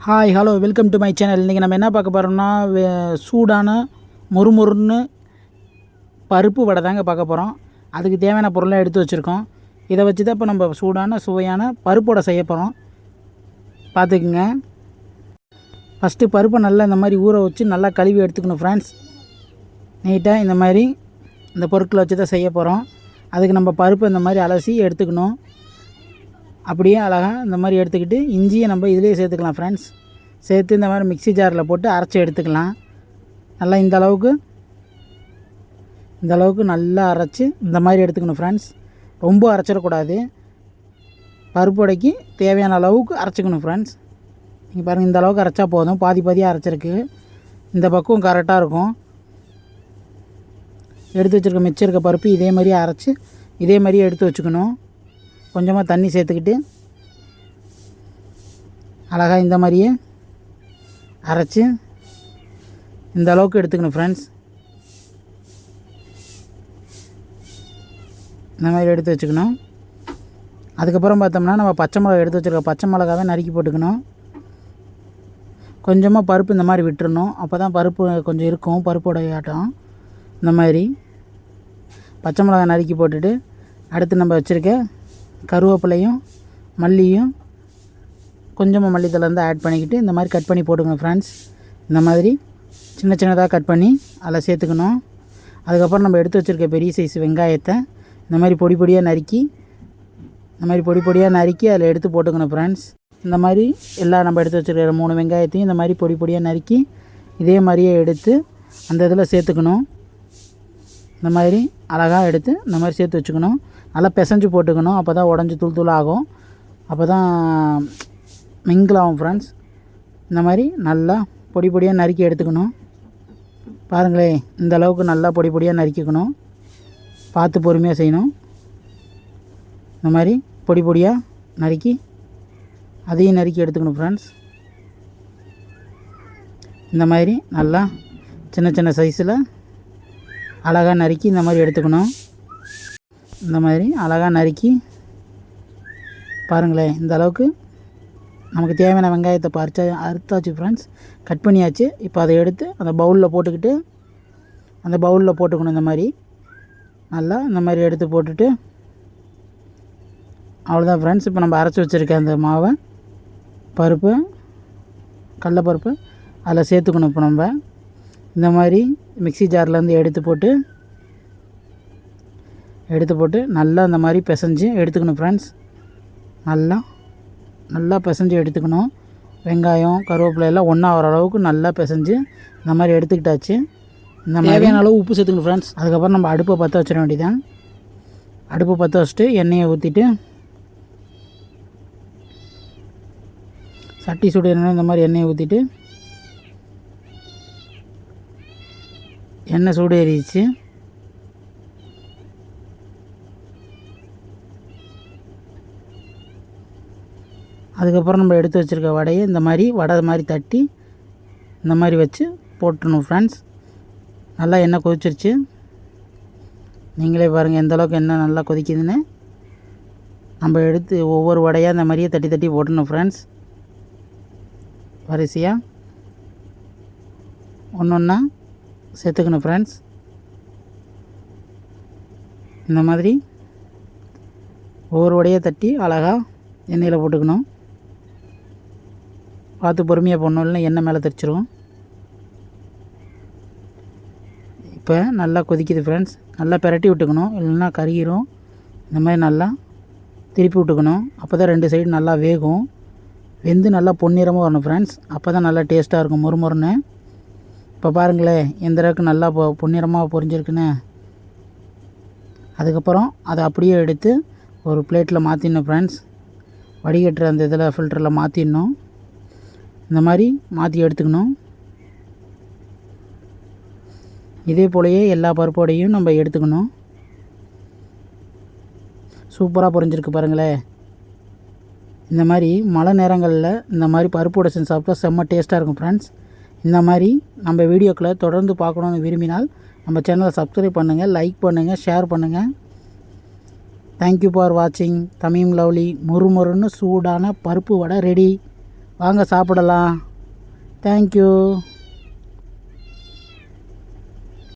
Hi hello welcome to my channel இன்றைக்கி நம்ம என்ன பார்க்க போகிறோம்னா வே- சூடான மொறுமொறுன்னு பருப்பு வடை தாங்க பார்க்க போகிறோம் அதுக்கு தேவையான பொருளாக எடுத்து வச்சுருக்கோம். இதை வச்சு தான் இப்போ நம்ம சூடான சுவையான பருப்பு வடை செய்ய போகிறோம் பார்த்துக்குங்க. ஃபஸ்ட்டு பருப்பை நல்லா இந்த மாதிரி ஊற வச்சு நல்லா கழுவி எடுத்துக்கணும் ஃப்ரெண்ட்ஸ் நீட்டாக இந்த மாதிரி இந்த பொருட்களை வச்சு தான் செய்ய போகிறோம் அதுக்கு நம்ம பருப்பு இந்த மாதிரி அலசி எடுத்துக்கணும். அப்படியே அழகாக இந்த மாதிரி எடுத்துக்கிட்டு இஞ்சியை நம்ம இதிலேயே சேர்த்துக்கலாம் ஃப்ரெண்ட்ஸ் சேர்த்து இந்த மாதிரி மிக்ஸி ஜாரில் போட்டு அரைச்சி எடுத்துக்கலாம். நல்லா இந்த அளவுக்கு இந்த அளவுக்கு நல்லா அரைச்சி இந்த மாதிரி எடுத்துக்கணும் ஃப்ரெண்ட்ஸ் ரொம்ப அரைச்சிடக்கூடாது. பருப்பு வடைக்கு தேவையான அளவுக்கு அரைச்சிக்கணும் ஃப்ரெண்ட்ஸ் நீங்கள் பாருங்கள் இந்த அளவுக்கு அரைச்சா போதும். பாதி பாதியாக அரைச்சிருக்கு. இந்த பக்கம் கரெக்டாக இருக்கும். எடுத்து வச்சுருக்க மிச்சம் இருக்க பருப்பு இதே மாதிரியே அரைச்சி இதே மாதிரியே எடுத்து வச்சுக்கணும். கொஞ்சமாக தண்ணி சேர்த்துக்கிட்டு அழகாக இந்த மாதிரியே அரைச்சி இந்த அளவுக்கு எடுத்துக்கணும் ஃப்ரெண்ட்ஸ் இந்த மாதிரி எடுத்து வச்சுக்கணும். அதுக்கப்புறம் பார்த்தோம்னா நம்ம பச்சை மிளகா எடுத்து வச்சுருக்க பச்சை மிளகாவை நறுக்கி போட்டுக்கணும். கொஞ்சமாக பருப்பு இந்த மாதிரி விட்டுறணும். அப்போ தான் பருப்பு கொஞ்சம் இருக்கும் பருப்போட ஆட்டம். இந்த மாதிரி பச்சை மிளகா நறுக்கி போட்டுட்டு அடுத்து நம்ம வச்சுருக்க கருவேப்பிலையும் மல்லியும் கொஞ்சமாக மல்லித்தலை வந்து ஆட் பண்ணிக்கிட்டு இந்த மாதிரி கட் பண்ணி போட்டுக்கணும் ஃப்ரெண்ட்ஸ் இந்த மாதிரி சின்ன சின்னதாக கட் பண்ணி அதில் சேர்த்துக்கணும். அதுக்கப்புறம் நம்ம எடுத்து வச்சுருக்க பெரிய சைஸ் வெங்காயத்தை இந்த மாதிரி பொடி பொடியாக நறுக்கி இந்த மாதிரி பொடி பொடியாக நறுக்கி அதில் எடுத்து போட்டுக்கணும் ஃப்ரெண்ட்ஸ் இந்த மாதிரி எல்லாம் நம்ம எடுத்து வச்சுருக்கிற மூணு வெங்காயத்தையும் இந்த மாதிரி பொடி பொடியாக நறுக்கி இதே மாதிரியே எடுத்து அந்த இதில் சேர்த்துக்கணும். இந்த மாதிரி அழகாக எடுத்து இந்த மாதிரி சேர்த்து வச்சுக்கணும். நல்லா பிசைஞ்சு போட்டுக்கணும். அப்போ தான் உடஞ்சி தூள் தூள் ஆகும். அப்போ தான் மிங்கிள் ஆகும் ஃப்ரெண்ட்ஸ் இந்த மாதிரி நல்லா பொடி பொடியாக நறுக்கி எடுத்துக்கணும். பாருங்களேன் இந்த அளவுக்கு நல்லா பொடி பொடியாக நறுக்கிக்கணும். பார்த்து பொறுமையாக செய்யணும். இந்த மாதிரி பொடி பொடியாக நறுக்கி அதையும் நறுக்கி எடுத்துக்கணும் ஃப்ரெண்ட்ஸ் இந்த மாதிரி நல்லா சின்ன சின்ன சைஸில் அழகாக நறுக்கி இந்த மாதிரி எடுத்துக்கணும். இந்த மாதிரி அழகாக நறுக்கி பாருங்களேன் இந்த அளவுக்கு. நமக்கு தேவையான வெங்காயத்தை பறிச்சா அறுத்தாச்சு ஃப்ரெண்ட்ஸ் கட் பண்ணியாச்சு. இப்போ அதை எடுத்து அந்த பவுலில் போட்டுக்கிட்டு அந்த பவுலில் போட்டுக்கணும் இந்த மாதிரி. நல்லா இந்த மாதிரி எடுத்து போட்டுட்டு அவ்வளோதான் ஃப்ரெண்ட்ஸ் இப்போ நம்ம அரைச்சி வச்சுருக்க அந்த மாவை பருப்பு கடலப்பருப்பு அதில் சேர்த்துக்கணும் இப்போ நம்ம. இந்த மாதிரி மிக்ஸி ஜார்லேருந்து எடுத்து போட்டு எடுத்து போட்டு நல்லா இந்த மாதிரி பிசைஞ்சு எடுத்துக்கணும் ஃப்ரெண்ட்ஸ் நல்லா நல்லா பிசைஞ்சு எடுத்துக்கணும். வெங்காயம் கருவேப்பிலை எல்லாம் ஒன்றா வர அளவுக்கு நல்லா பிசைஞ்சு இந்த மாதிரி எடுத்துக்கிட்டாச்சு. இந்த தேவையான அளவு உப்பு சேர்த்துக்கணும் ஃப்ரெண்ட்ஸ் அதுக்கப்புறம் நம்ம அடுப்பை பற்ற வச்சிட வேண்டியதான் அடுப்பை பற்ற வச்சுட்டு எண்ணெயை ஊற்றிட்டு சட்டி சுடு எண்ணெய் இந்த மாதிரி எண்ணெயை ஊற்றிட்டு எண்ணெய் சூடு ஏறிடுச்சு அதுக்கப்புறம் நம்ம எடுத்து வச்சுருக்க வடையை இந்த மாதிரி வடை மாதிரி தட்டி இந்த மாதிரி வச்சு போட்டுடணும் ஃப்ரெண்ட்ஸ் நல்லா எண்ணெய் கொதிச்சிருச்சு. நீங்களே பாருங்கள் எந்த அளவுக்கு எண்ணெய் நல்லா கொதிக்குதுன்னு. நம்ம எடுத்து ஒவ்வொரு வடையாக இந்த மாதிரியே தட்டி தட்டி போட்டணும் ஃப்ரெண்ட்ஸ் வரிசையாக ஒன்று ஒன்றா சேர்த்துக்கணும் ஃப்ரெண்ட்ஸ் இந்த மாதிரி ஒவ்வொரு வடையை தட்டி அழகாக எண்ணெயில் போட்டுக்கணும். பார்த்து பொறுமையாக போடணும் இல்லைன்னா எண்ணெய் மேலே தெரிச்சிரும் இப்போ நல்லா கொதிக்குது ஃப்ரெண்ட்ஸ் நல்லா பிரட்டி விட்டுக்கணும். இல்லைன்னா கருகிரும். இந்த மாதிரி நல்லா திருப்பி விட்டுக்கணும். அப்போ தான் ரெண்டு சைடு நல்லா வேகும். வெந்து நல்லா பொன்னிறமாக வரணும் ஃப்ரெண்ட்ஸ் அப்போ தான் நல்லா டேஸ்ட்டாக இருக்கும். முறுமுறுன்னு. இப்போ பாருங்களேன் எந்த அளவுக்கு நல்லா பொ பொன்னிறமாக பொரிஞ்சிருக்குன்னு. அதுக்கப்புறம் அதை அப்படியே எடுத்து ஒரு பிளேட்டில் மாற்றிடணும் ஃப்ரெண்ட்ஸ் வடிகட்டுற அந்த இதில் ஃபில்டரில் மாற்றிடணும் இந்த மாதிரி மாற்றி எடுத்துக்கணும். இதே போலயே எல்லா பருப்போடையும் நம்ம எடுத்துக்கணும். சூப்பராக பொரிஞ்சிருக்கு பாருங்களேன் இந்த மாதிரி மழை நேரங்களில் இந்த மாதிரி பருப்போடை செஞ்சு சாப்பிட்டா செம்ம டேஸ்ட்டாக இருக்கும் ஃப்ரெண்ட்ஸ் இந்த மாதிரி நம்ம வீடியோக்களை தொடர்ந்து பார்க்கணுன்னு விரும்பினால் நம்ம சேனலை சப்ஸ்கிரைப் பண்ணுங்கள் லைக் பண்ணுங்கள் ஷேர் பண்ணுங்கள் தேங்க்யூ ஃபார் வாட்சிங் தமிம் லவ்லி முறுமுறுன்னு சூடான பருப்பு வடை ரெடி வாங்க சாப்பிடலாம். தேங்க்யூ